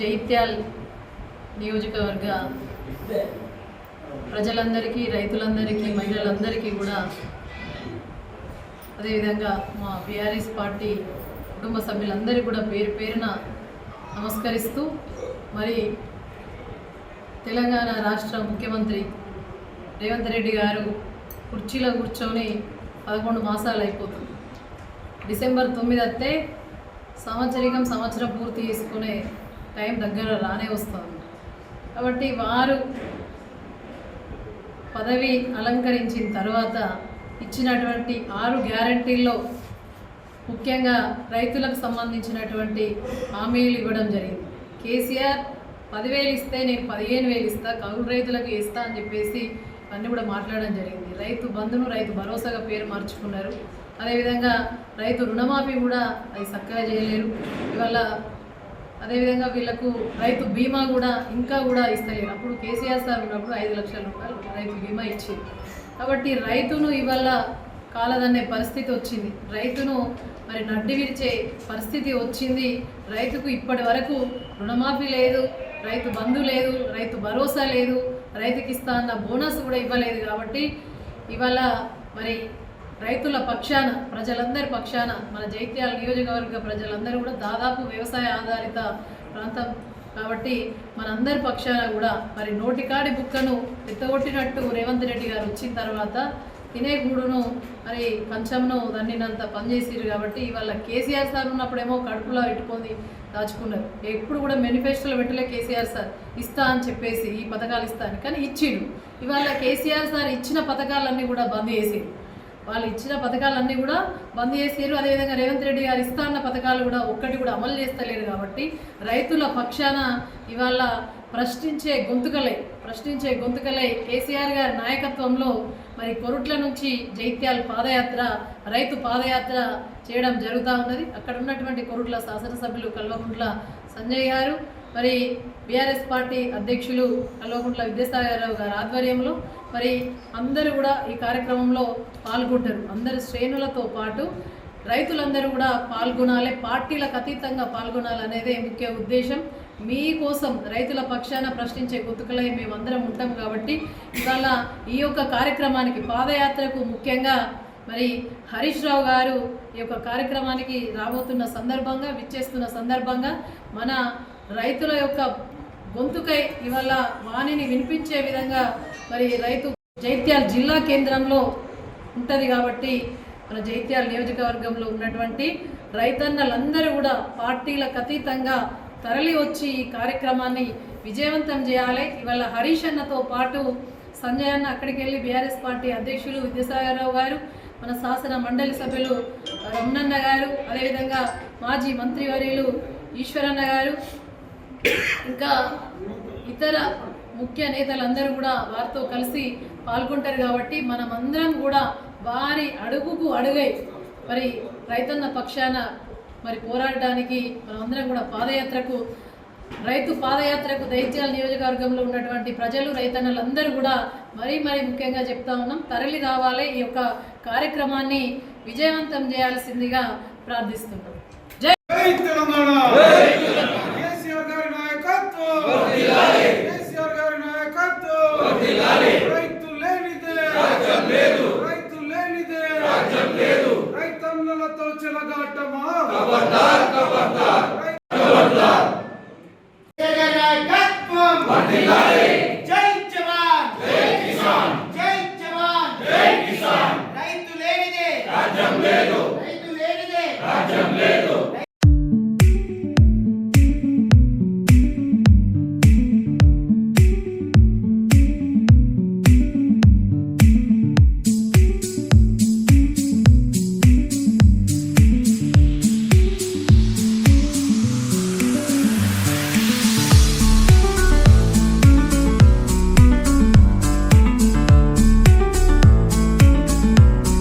జైత్యాల్ నియోజకవర్గ ప్రజలందరికీ రైతులందరికీ మహిళలందరికీ కూడా అదేవిధంగా మా బీఆర్ఎస్ పార్టీ కుటుంబ సభ్యులందరికీ కూడా పేరు పేరున నమస్కరిస్తూ మరి తెలంగాణ రాష్ట్ర ముఖ్యమంత్రి రేవంత్ రెడ్డి గారు కుర్చీలో కూర్చొని పదకొండు మాసాలు అయిపోతుంది డిసెంబర్ తొమ్మిది అత్తే సంవత్సరికం సంవత్సరం పూర్తి చేసుకునే టైం దగ్గర రానే వస్తుంది. కాబట్టి వారు పదవి అలంకరించిన తర్వాత ఇచ్చినటువంటి ఆరు గ్యారంటీల్లో ముఖ్యంగా రైతులకు సంబంధించినటువంటి హామీలు ఇవ్వడం జరిగింది. కేసీఆర్ పదివేలు ఇస్తే నేను పదిహేను వేలు ఇస్తా కౌలు రైతులకు ఇస్తా అని చెప్పేసి అన్నీ కూడా మాట్లాడడం జరిగింది. రైతు బంధును రైతు భరోసాగా పేరు మార్చుకున్నారు. అదేవిధంగా రైతు రుణమాఫీ కూడా అది చక్కగా చేయలేరు. ఇవాళ అదేవిధంగా వీళ్ళకు రైతు బీమా కూడా ఇంకా కూడా ఇస్తలేరు. అప్పుడు కేసీఆర్ సార్ ఉన్నప్పుడు ఐదు లక్షల రూపాయలు రైతు బీమా ఇచ్చింది. కాబట్టి రైతును ఇవాళ కాలదన్నే పరిస్థితి వచ్చింది. రైతును మరి నడ్డి విరిచే పరిస్థితి వచ్చింది. రైతుకు ఇప్పటి వరకు రుణమాఫీ లేదు రైతు బంధు లేదు రైతు భరోసా లేదు రైతుకి ఇస్తా అన్న బోనస్ కూడా ఇవ్వలేదు కాబట్టి ఇవాళ మరి రైతుల పక్షాన ప్రజలందరి పక్షాన మన జైత్యాల నియోజకవర్గ ప్రజలందరూ కూడా దాదాపు వ్యవసాయ ఆధారిత ప్రాంతం కాబట్టి మనందరి పక్షాన కూడా మరి నోటికాడి బుక్కను ఎత్తగొట్టినట్టు రేవంత్ రెడ్డి గారు వచ్చిన తర్వాత తినే గూడును మరి కంచంను దన్నినంత పనిచేసిరు కాబట్టి ఇవాళ కేసీఆర్ సార్ ఉన్నప్పుడేమో కడుపులో ఇట్టుకొని దాచుకున్నారు. ఎప్పుడు కూడా మేనిఫెస్టోలో పెట్టలే కేసీఆర్ సార్ ఇస్తా అని చెప్పేసి ఈ పథకాలు ఇస్తా అని. కానీ ఇచ్చిండు. ఇవాళ కేసీఆర్ సార్ ఇచ్చిన పథకాలన్నీ కూడా బంద్ చేసిండు. వాళ్ళు ఇచ్చిన పథకాలన్నీ కూడా బంద్ చేసారు. అదేవిధంగా రేవంత్ రెడ్డి గారు ఇస్తా అన్న పథకాలు కూడా ఒక్కటి కూడా అమలు చేస్తలేరు కాబట్టి రైతుల పక్షాన ఇవాళ ప్రశ్నించే గొంతుకలే ప్రశ్నించే గొంతుకలే కేసీఆర్ గారి నాయకత్వంలో మరి కొరుట్ల నుంచి జైత్యాల పాదయాత్ర రైతు పాదయాత్ర చేయడం జరుగుతూ ఉన్నది. అక్కడ ఉన్నటువంటి కొరుట్ల శాసనసభ్యులు కల్వకుంట్ల సంజయ్ గారు మరి బీఆర్ఎస్ పార్టీ అధ్యక్షులు కల్వకుంట్ల విద్యాసాగరరావు గారి ఆధ్వర్యంలో మరి అందరూ కూడా ఈ కార్యక్రమంలో పాల్గొంటారు. అందరి శ్రేణులతో పాటు రైతులందరూ కూడా పాల్గొనాలి పార్టీలకు అతీతంగా పాల్గొనాలనేదే ముఖ్య ఉద్దేశం. మీకోసం రైతుల పక్షాన ప్రశ్నించే గుర్తుకలై మేమందరం ఉంటాం కాబట్టి ఇవాళ ఈ యొక్క కార్యక్రమానికి పాదయాత్రకు ముఖ్యంగా మరి హరీష్ రావు గారు ఈ యొక్క కార్యక్రమానికి రాబోతున్న సందర్భంగా విచ్చేస్తున్న సందర్భంగా మన రైతుల యొక్క గొంతుకై ఇవాళ వాణిని వినిపించే విధంగా మరి రైతు జైత్యాల జిల్లా కేంద్రంలో ఉంటుంది కాబట్టి మన జైత్యాల నియోజకవర్గంలో ఉన్నటువంటి రైతన్నలందరూ కూడా పార్టీలకు అతీతంగా తరలి వచ్చి ఈ కార్యక్రమాన్ని విజయవంతం చేయాలి. ఇవాళ హరీష్ అన్నతో పాటు సంజయ్ అన్న అక్కడికి వెళ్ళి బీఆర్ఎస్ పార్టీ అధ్యక్షులు విద్యాసాగరరావు గారు మన శాసన మండలి సభ్యులు రమణన్న గారు అదేవిధంగా మాజీ మంత్రివర్యులు ఈశ్వరన్న గారు ఇంకా ఇతర ముఖ్య నేతలందరూ కూడా వారితో కలిసి పాల్గొంటారు కాబట్టి మనమందరం కూడా వారి అడుగుకు అడుగై మరి రైతన్న పక్షాన మరి పోరాడడానికి మనమందరం కూడా పాదయాత్రకు రైతు పాదయాత్రకు దైత్యాల నియోజకవర్గంలో ఉన్నటువంటి ప్రజలు రైతన్నలందరూ కూడా మరీ మరీ ముఖ్యంగా చెప్తా ఉన్నాం. తరలి రావాలి ఈ యొక్క కార్యక్రమాన్ని విజయవంతం చేయాల్సిందిగా ప్రార్థిస్తున్నాం. జై తెలంగాణ కేసీఆర్ గారి నాయకత్వం కేసీఆర్ గారి నాయకత్వం రైతు లేనిదే రైతు లేనిదే రైతన్నలతో చెలగాటమా?